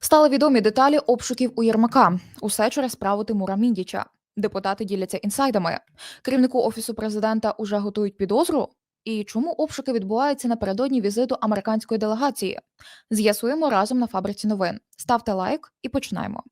Стали відомі деталі обшуків у Єрмака. Усе через справу Тимура Міндіча. Депутати діляться інсайдами. Керівнику офісу президента уже готують підозру. І чому обшуки відбуваються напередодні візиту американської делегації? З'ясуємо разом на фабриці новин. Ставте лайк і починаємо.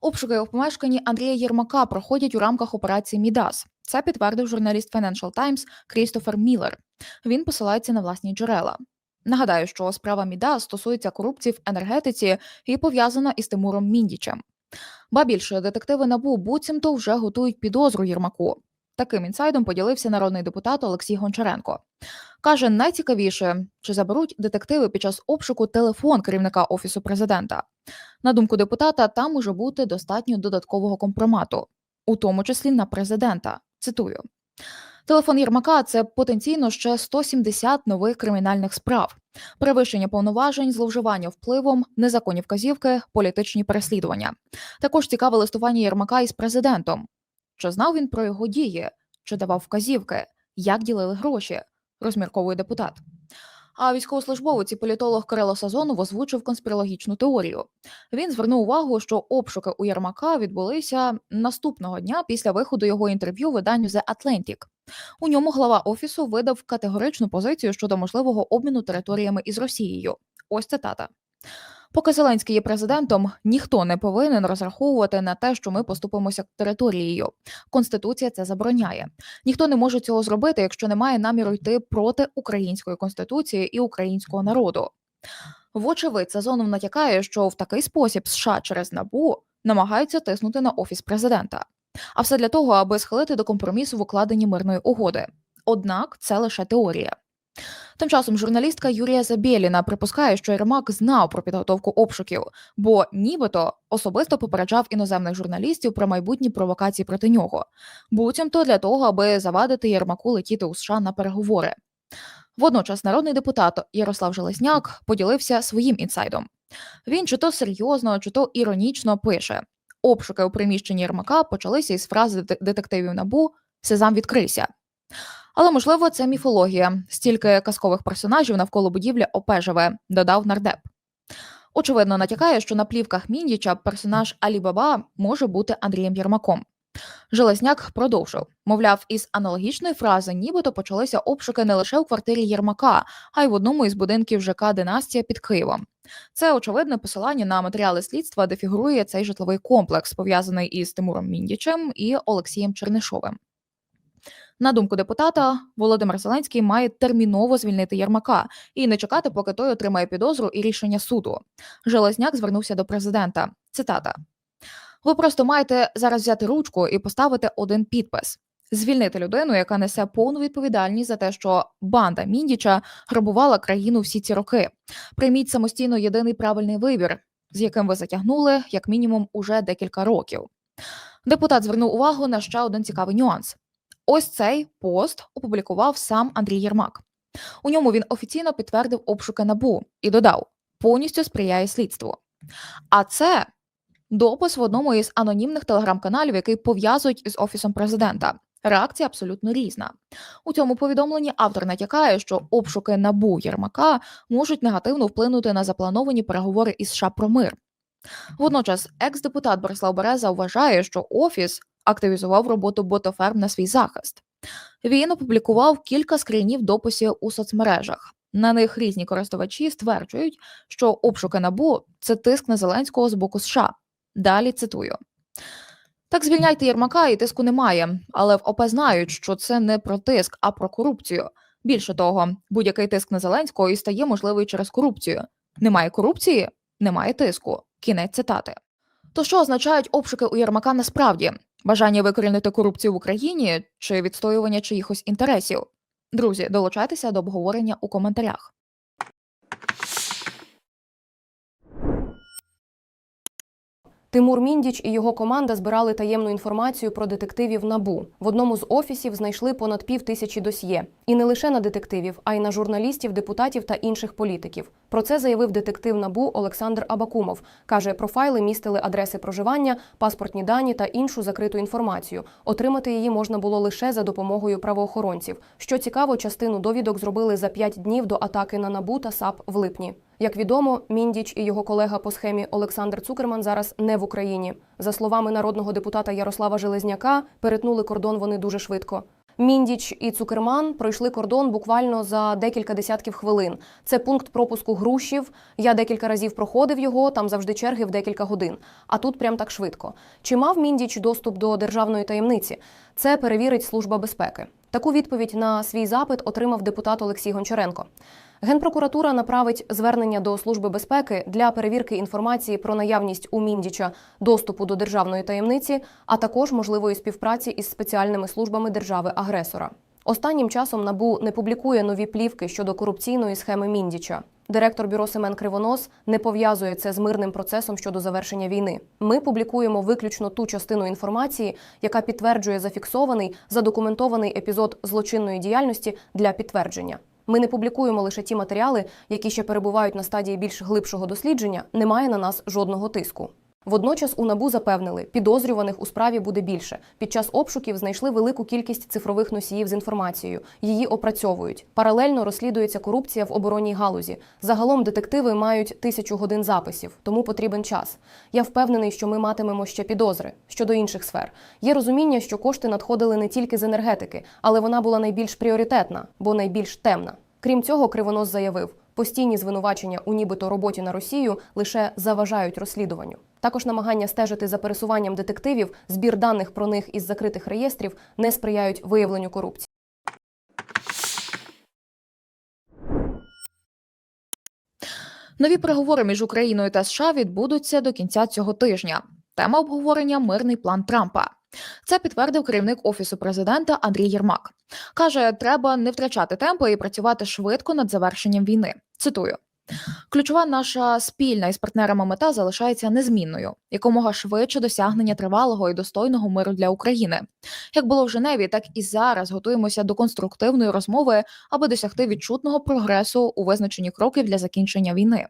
Обшуки у помешканні Андрія Єрмака проходять у рамках операції Мідас. Це підтвердив журналіст Financial Times Крістофер Міллер. Він посилається на власні джерела. Нагадаю, що справа Міда стосується корупції в енергетиці і пов'язана із Тимуром Міндічем. Ба більше детективи НАБУ буцімто вже готують підозру Єрмаку. Таким інсайдом поділився народний депутат Олексій Гончаренко. Каже, найцікавіше, чи заберуть детективи під час обшуку телефон керівника офісу президента. На думку депутата, там може бути достатньо додаткового компромату, у тому числі на президента. Цитую. Телефон Єрмака це потенційно ще 170 нових кримінальних справ, перевищення повноважень, зловживання впливом, незаконні вказівки, політичні переслідування. Також цікаве листування Єрмака із президентом. Чи знав він про його дії, чи давав вказівки, як ділили гроші, розмірковує депутат. А військовослужбовець і політолог Кирило Сазонов озвучив конспірологічну теорію. Він звернув увагу, що обшуки у Єрмака відбулися наступного дня після виходу його інтерв'ю виданню The Atlantic. У ньому глава офісу видав категоричну позицію щодо можливого обміну територіями із Росією. Ось цитата. Поки Зеленський є президентом, ніхто не повинен розраховувати на те, що ми поступимося територією. Конституція це забороняє. Ніхто не може цього зробити, якщо немає наміру йти проти української конституції і українського народу. Вочевидь, Сазонов натякає, що в такий спосіб США через набу намагаються тиснути на офіс президента. А все для того, аби схилити до компромісу в укладенні мирної угоди. Однак це лише теорія. Тим часом журналістка Юрія Забєліна припускає, що Єрмак знав про підготовку обшуків, бо нібито особисто попереджав іноземних журналістів про майбутні провокації проти нього, буцімто для того, аби завадити Єрмаку летіти у США на переговори. Водночас народний депутат Ярослав Железняк поділився своїм інсайдом. Він чи то серйозно, чи то іронічно пише: обшуки у приміщенні Єрмака почалися із фрази детективів набу Сезам відкрився. Але можливо, це міфологія, стільки казкових персонажів навколо будівлі ОП живе, додав нардеп. Очевидно, натякає, що на плівках Міндіча персонаж Алі Баба може бути Андрієм Єрмаком. Железняк продовжив мовляв, із аналогічної фрази, нібито почалися обшуки не лише у квартирі Єрмака, а й в одному із будинків ЖК Династія під Києвом. Це очевидне посилання на матеріали слідства, де фігурує цей житловий комплекс, пов'язаний із Тимуром Міндічем і Олексієм Чернишовим. На думку депутата, Володимир Зеленський має терміново звільнити Єрмака і не чекати, поки той отримає підозру і рішення суду. Железняк звернувся до президента. Цитата: ви просто маєте зараз взяти ручку і поставити один підпис. Звільнити людину, яка несе повну відповідальність за те, що банда Міндіча грабувала країну всі ці роки. Прийміть самостійно єдиний правильний вибір, з яким ви затягнули як мінімум уже декілька років. Депутат звернув увагу на ще один цікавий нюанс. Ось цей пост опублікував сам Андрій Єрмак. У ньому він офіційно підтвердив обшуки набу і додав, повністю сприяє слідству. А це допис в одному із анонімних телеграм-каналів, який пов'язують із офісом президента. Реакція абсолютно різна. У цьому повідомленні автор натякає, що обшуки набу Єрмака можуть негативно вплинути на заплановані переговори із США про мир. Водночас, екс-депутат Борислав Береза вважає, що офіс активізував роботу ботоферм на свій захист. Він опублікував кілька скринів дописів у соцмережах. На них різні користувачі стверджують, що обшуки набу це тиск на Зеленського з боку США. Далі цитую. Так звільняйте Єрмака, і тиску немає, але в ОП знають, що це не про тиск, а про корупцію. Більше того, будь-який тиск на Зеленського і стає можливий через корупцію. Немає корупції, немає тиску. Кінець цитати. То що означають обшуки у Єрмака насправді? Бажання викорінити корупцію в Україні чи відстоювання чиїхось інтересів? Друзі, долучайтеся до обговорення у коментарях. Тимур Міндіч і його команда збирали таємну інформацію про детективів набу. В одному з офісів знайшли понад пів тисячі досьє. І не лише на детективів, а й на журналістів, депутатів та інших політиків. Про це заявив детектив набу Олександр Абакумов. Каже, профайли містили адреси проживання, паспортні дані та іншу закриту інформацію. Отримати її можна було лише за допомогою правоохоронців. Що цікаво, частину довідок зробили за п'ять днів до атаки на набу та САП в липні. Як відомо, Міндіч і його колега по схемі Олександр Цукерман зараз не в Україні. За словами народного депутата Ярослава Железняка, перетнули кордон вони дуже швидко. Міндіч і Цукерман пройшли кордон буквально за декілька десятків хвилин. Це пункт пропуску грушів. Я декілька разів проходив його, там завжди черги в декілька годин. А тут прям так швидко. Чи мав Міндіч доступ до державної таємниці? Це перевірить служба безпеки. Таку відповідь на свій запит отримав депутат Олексій Гончаренко. Генпрокуратура направить звернення до служби безпеки для перевірки інформації про наявність у Міндіча доступу до державної таємниці, а також можливої співпраці із спеціальними службами держави-агресора. Останнім часом набу не публікує нові плівки щодо корупційної схеми Міндіча. Директор бюро Семен Кривонос не пов'язує це з мирним процесом щодо завершення війни. Ми публікуємо виключно ту частину інформації, яка підтверджує зафіксований задокументований епізод злочинної діяльності для підтвердження. Ми не публікуємо лише ті матеріали, які ще перебувають на стадії більш глибшого дослідження. Немає на нас жодного тиску. Водночас у набу запевнили, підозрюваних у справі буде більше. Під час обшуків знайшли велику кількість цифрових носіїв з інформацією. Її опрацьовують. Паралельно розслідується корупція в оборонній галузі. Загалом детективи мають тисячу годин записів, тому потрібен час. Я впевнений, що ми матимемо ще підозри щодо інших сфер. Є розуміння, що кошти надходили не тільки з енергетики, але вона була найбільш пріоритетна, бо найбільш темна. Крім цього, Кривонос заявив, постійні звинувачення у нібито роботі на Росію лише заважають розслідуванню. Також намагання стежити за пересуванням детективів, збір даних про них із закритих реєстрів не сприяють виявленню корупції. Нові переговори між Україною та США відбудуться до кінця цього тижня. Тема обговорення мирний план Трампа. Це підтвердив керівник офісу президента Андрій Єрмак. каже, треба не втрачати темпу і працювати швидко над завершенням війни. Цитую. Ключова наша спільна із партнерами мета залишається незмінною якомога швидше досягнення тривалого і достойного миру для України. Як було в Женеві, так і зараз готуємося до конструктивної розмови, аби досягти відчутного прогресу у визначенні кроків для закінчення війни.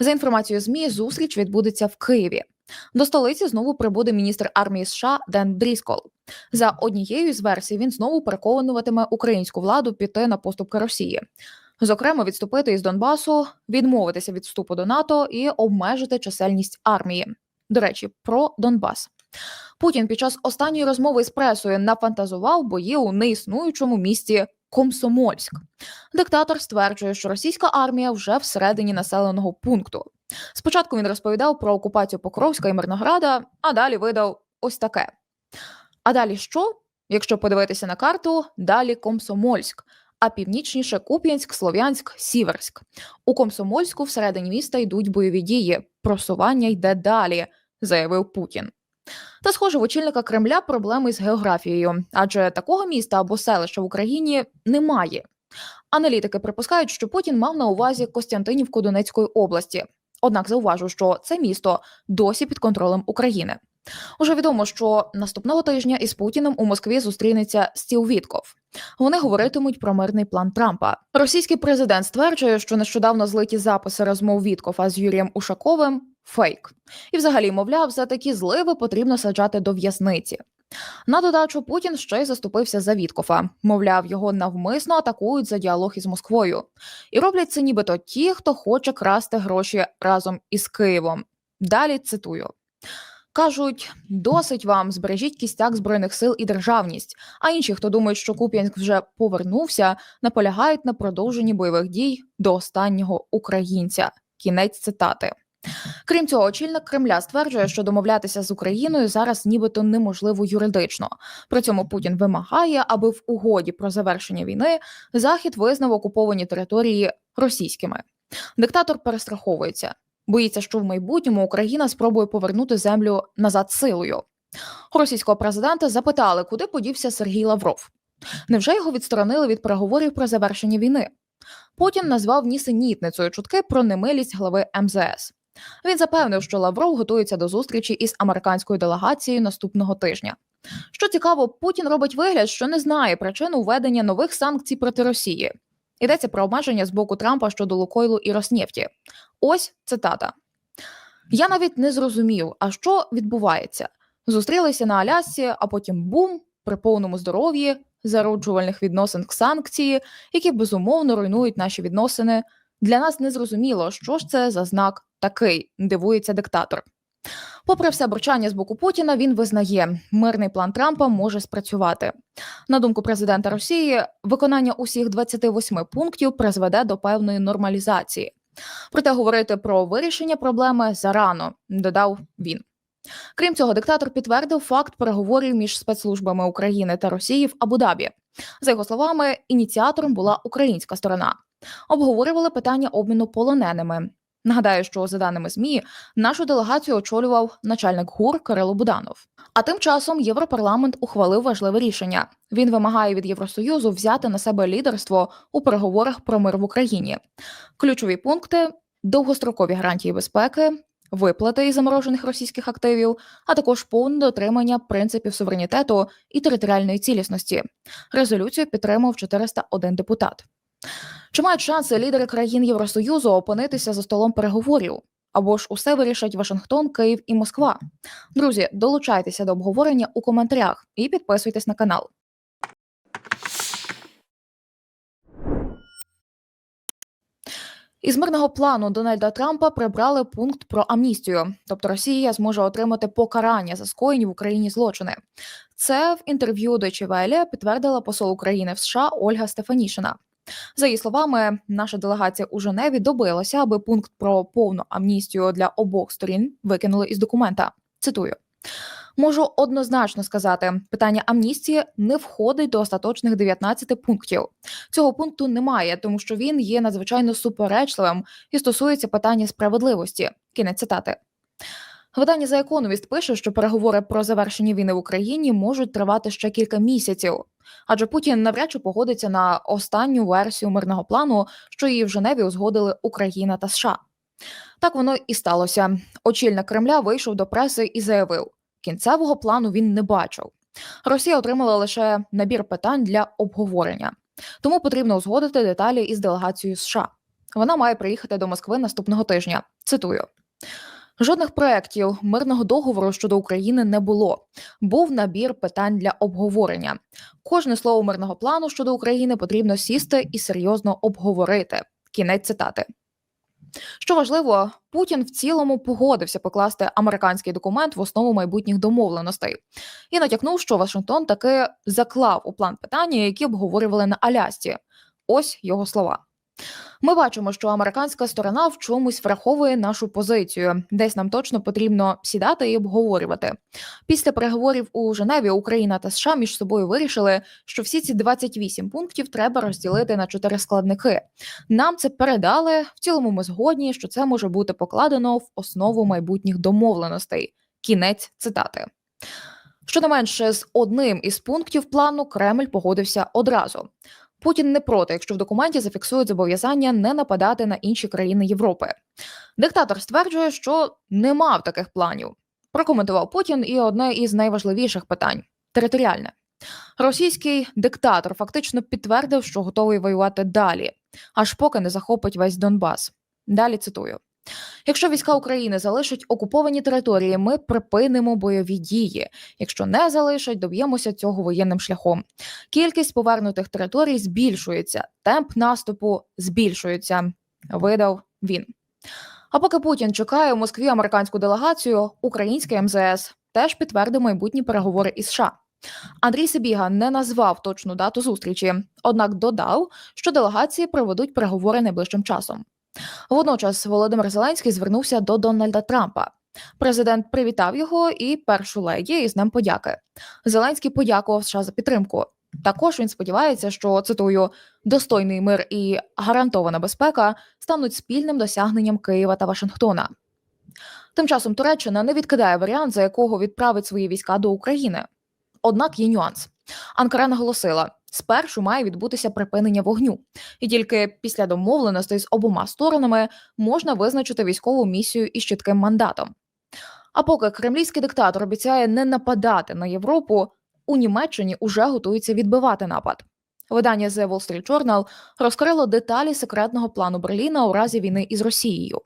За інформацією ЗМІ, зустріч відбудеться в Києві. До столиці знову прибуде міністр армії США Ден Дріскол. За однією з версій він знову переконуватиме українську владу піти на поступки Росії. Зокрема, відступити із Донбасу, відмовитися від вступу до НАТО і обмежити чисельність армії. До речі, про Донбас. Путін під час останньої розмови з пресою нафантазував бої у неіснуючому місті Комсомольськ. Диктатор стверджує, що російська армія вже всередині населеного пункту. Спочатку він розповідав про окупацію Покровська і Мирнограда, а далі видав ось таке. А далі що? Якщо подивитися на карту, далі Комсомольськ, а північніше Куп'янськ, Слов'янськ, Сіверськ. У Комсомольську всередині міста йдуть бойові дії. Просування йде далі, заявив Путін. Та, схоже, в очільника Кремля проблеми з географією, адже такого міста або селища в Україні немає. Аналітики припускають, що Путін мав на увазі Костянтинівку Донецької області. Однак зауважу, що це місто досі під контролем України. Уже відомо, що наступного тижня із Путіним у Москві зустрінеться Стіл Вітков. Вони говоритимуть про мирний план Трампа. Російський президент стверджує, що нещодавно злиті записи розмов Віткофа з Юрієм Ушаковим фейк. І, взагалі, мовляв, за такі зливи потрібно саджати до в'язниці. На додачу Путін ще й заступився за Віткофа. Мовляв, його навмисно атакують за діалог із Москвою. І роблять це нібито ті, хто хоче красти гроші разом із Києвом. Далі цитую. Кажуть, досить вам збережіть кістяк збройних сил і державність. А інші, хто думають, що Куп'янськ вже повернувся, наполягають на продовженні бойових дій до останнього українця. Кінець цитати. Крім цього, очільник Кремля стверджує, що домовлятися з Україною зараз нібито неможливо юридично. При цьому Путін вимагає, аби в угоді про завершення війни Захід визнав окуповані території російськими. Диктатор перестраховується. Боїться, що в майбутньому Україна спробує повернути землю назад силою. Російського президента запитали, куди подівся Сергій Лавров. Невже його відсторонили від переговорів про завершення війни? Путін назвав нісенітницею чутки про немилість глави МЗС. Він запевнив, що Лавров готується до зустрічі із американською делегацією наступного тижня. Що цікаво, Путін робить вигляд, що не знає причину введення нових санкцій проти Росії. Йдеться про обмеження з боку Трампа щодо Лукойлу і Роснефті. Ось цитата. Я навіть не зрозумів, а що відбувається. Зустрілися на Алясці, а потім бум при повному здоров'ї, зароджувальних відносин к санкції, які безумовно руйнують наші відносини. Для нас не зрозуміло, що ж це за знак такий, дивується диктатор. Попри все бурчання з боку Путіна, він визнає, мирний план Трампа може спрацювати. На думку президента Росії, виконання усіх 28 пунктів призведе до певної нормалізації. Проте говорити про вирішення проблеми зарано, додав він. Крім цього, диктатор підтвердив факт переговорів між спецслужбами України та Росії в Абу-Дабі. За його словами, ініціатором була українська сторона. Обговорювали питання обміну полоненими. Нагадаю, що за даними змі, нашу делегацію очолював начальник ГУР Кирило Буданов. А тим часом Європарламент ухвалив важливе рішення. Він вимагає від Євросоюзу взяти на себе лідерство у переговорах про мир в Україні. Ключові пункти: довгострокові гарантії безпеки, виплати із заморожених російських активів, а також повне дотримання принципів суверенітету і територіальної цілісності. Резолюцію підтримав 401 депутат. Чи мають шанси лідери країн Євросоюзу опинитися за столом переговорів? Або ж усе вирішать Вашингтон, Київ і Москва? Друзі, долучайтеся до обговорення у коментарях і підписуйтесь на канал. Із мирного плану Дональда Трампа прибрали пункт про амністію, тобто Росія зможе отримати покарання за скоєні в Україні злочини. Це в інтерв'ю Deutsche Welle підтвердила посол України в США Ольга Стефанішина. За її словами, наша делегація у Женеві добилася, аби пункт про повну амністію для обох сторін викинули із документа. Цитую. Можу однозначно сказати, питання амністії не входить до остаточних 19 пунктів. Цього пункту немає, тому що він є надзвичайно суперечливим і стосується питання справедливості. Кінець цитати. Видання за економіст пише, що переговори про завершення війни в Україні можуть тривати ще кілька місяців, адже Путін навряд чи погодиться на останню версію мирного плану, що її в Женеві узгодили Україна та США. Так воно і сталося. Очільник Кремля вийшов до преси і заявив: кінцевого плану він не бачив. Росія отримала лише набір питань для обговорення, тому потрібно узгодити деталі із делегацією США. Вона має приїхати до Москви наступного тижня. Цитую. Жодних проєктів мирного договору щодо України не було. Був набір питань для обговорення. Кожне слово мирного плану щодо України потрібно сісти і серйозно обговорити. Кінець цитати. Що важливо, Путін в цілому погодився покласти американський документ в основу майбутніх домовленостей і натякнув, що Вашингтон таки заклав у план питання, які обговорювали на Алясці. Ось його слова. Ми бачимо, що американська сторона в чомусь враховує нашу позицію. Десь нам точно потрібно сідати і обговорювати. Після переговорів у Женеві Україна та США між собою вирішили, що всі ці 28 пунктів треба розділити на чотири складники. Нам це передали. В цілому ми згодні, що це може бути покладено в основу майбутніх домовленостей. Кінець цитати. Щонайменше з одним із пунктів плану Кремль погодився одразу. Путін не проти, якщо в документі зафіксують зобов'язання не нападати на інші країни Європи. Диктатор стверджує, що не мав таких планів. Прокоментував Путін і одне із найважливіших питань територіальне. Російський диктатор фактично підтвердив, що готовий воювати далі, аж поки не захопить весь Донбас. Далі цитую: якщо війська України залишать окуповані території, ми припинимо бойові дії. Якщо не залишать, доб'ємося цього воєнним шляхом. Кількість повернутих територій збільшується, темп наступу збільшується. Видав він. А поки Путін чекає у Москві американську делегацію, український МЗС теж підтвердив майбутні переговори із США. Андрій Сибіга не назвав точну дату зустрічі, однак додав, що делегації проведуть переговори найближчим часом. Водночас Володимир Зеленський звернувся до Дональда Трампа. Президент привітав його і першу леді із Днем подяки. Зеленський подякував США за підтримку. Також він сподівається, що цитую достойний мир і гарантована безпека стануть спільним досягненням Києва та Вашингтона. Тим часом Туреччина не відкидає варіант, за якого відправить свої війська до України. Однак є нюанс. Анкара наголосила, спершу має відбутися припинення вогню, і тільки після домовленостей з обома сторонами можна визначити військову місію із чітким мандатом. А поки кремлівський диктатор обіцяє не нападати на Європу, у Німеччині уже готуються відбивати напад. Видання The Wall Street Journal розкрило деталі секретного плану Берліна у разі війни із Росією.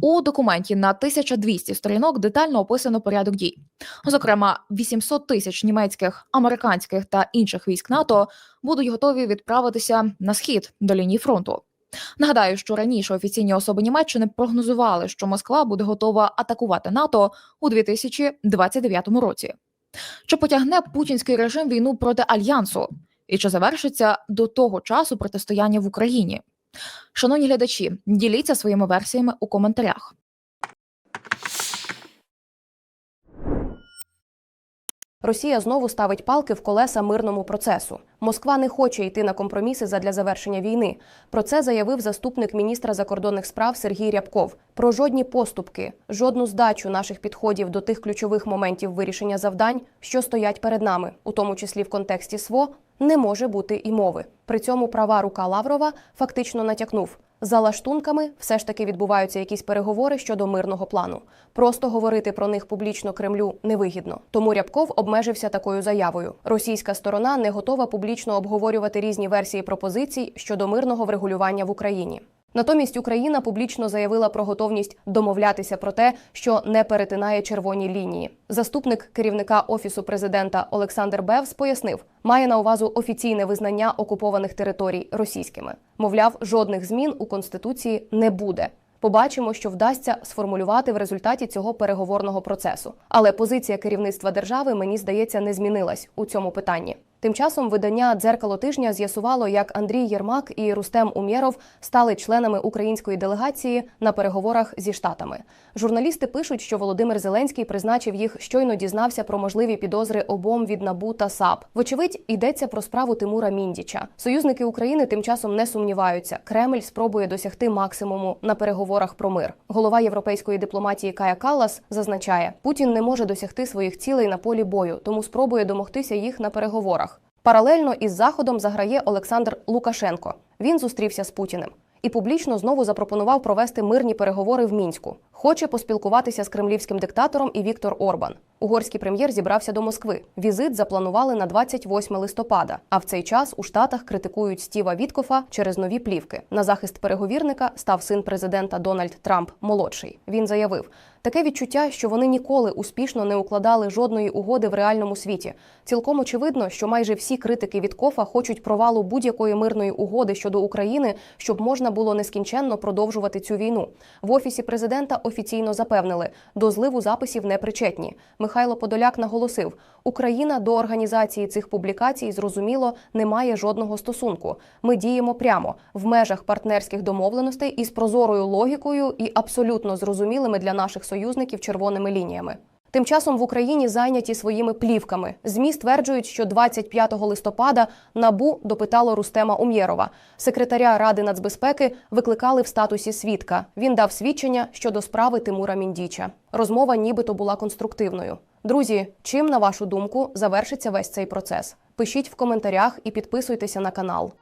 У документі на 1200 сторінок детально описано порядок дій. Зокрема, 800 тисяч німецьких, американських та інших військ НАТО будуть готові відправитися на схід до лінії фронту. Нагадаю, що раніше офіційні особи Німеччини прогнозували, що Москва буде готова атакувати НАТО у 2029 році. Чи потягне путінський режим війну проти альянсу? І чи завершиться до того часу протистояння в Україні? Шановні глядачі, діліться своїми версіями у коментарях. Росія знову ставить палки в колеса мирному процесу. Москва не хоче йти на компроміси задля завершення війни. Про це заявив заступник міністра закордонних справ Сергій Рябков. Про жодні поступки, жодну здачу наших підходів до тих ключових моментів вирішення завдань, що стоять перед нами, у тому числі в контексті СВО, не може бути і мови. При цьому права рука Лаврова фактично натякнув. За лаштунками все ж таки відбуваються якісь переговори щодо мирного плану. Просто говорити про них публічно Кремлю невигідно. Тому Рябков обмежився такою заявою. Російська сторона не готова публічно обговорювати різні версії пропозицій щодо мирного врегулювання в Україні. Натомість Україна публічно заявила про готовність домовлятися про те, що не перетинає червоні лінії. Заступник керівника офісу президента Олександр Бевс пояснив, має на увазу офіційне визнання окупованих територій російськими. Мовляв, жодних змін у конституції не буде. Побачимо, що вдасться сформулювати в результаті цього переговорного процесу. Але позиція керівництва держави мені здається не змінилась у цьому питанні. Тим часом видання дзеркало тижня з'ясувало, як Андрій Єрмак і Рустем Умєров стали членами української делегації на переговорах зі штатами. Журналісти пишуть, що Володимир Зеленський призначив їх, щойно дізнався про можливі підозри обом від НАБУ та САП. Вочевидь, йдеться про справу Тимура Міндіча. Союзники України тим часом не сумніваються. Кремль спробує досягти максимуму на переговорах про мир. Голова європейської дипломатії Кая Каллас зазначає, Путін не може досягти своїх цілей на полі бою, тому спробує домогтися їх на переговорах. Паралельно із заходом заграє Олександр Лукашенко. Він зустрівся з Путіним і публічно знову запропонував провести мирні переговори в мінську. Хоче поспілкуватися з кремлівським диктатором і Віктор Орбан. Угорський прем'єр зібрався до Москви. Візит запланували на 28 листопада. А в цей час у Штатах критикують Стіва Віткофа через нові плівки. На захист переговірника став син президента Дональд Трамп молодший. Він заявив. Таке відчуття, що вони ніколи успішно не укладали жодної угоди в реальному світі. Цілком очевидно, що майже всі критики Віткофа хочуть провалу будь-якої мирної угоди щодо України, щоб можна було нескінченно продовжувати цю війну. В офісі президента офіційно запевнили, до зливу записів не причетні. Михайло Подоляк наголосив, Україна до організації цих публікацій зрозуміло не має жодного стосунку. Ми діємо прямо в межах партнерських домовленостей із прозорою логікою і абсолютно зрозумілими для наших союзників червоними лініями. Тим часом в Україні зайняті своїми плівками. ЗМІ стверджують, що 25 листопада набу допитало Рустема Умєрова. Секретаря Ради нацбезпеки викликали в статусі свідка. Він дав свідчення щодо справи Тимура Міндіча. Розмова нібито була конструктивною. Друзі, чим на вашу думку завершиться весь цей процес? Пишіть в коментарях і підписуйтеся на канал.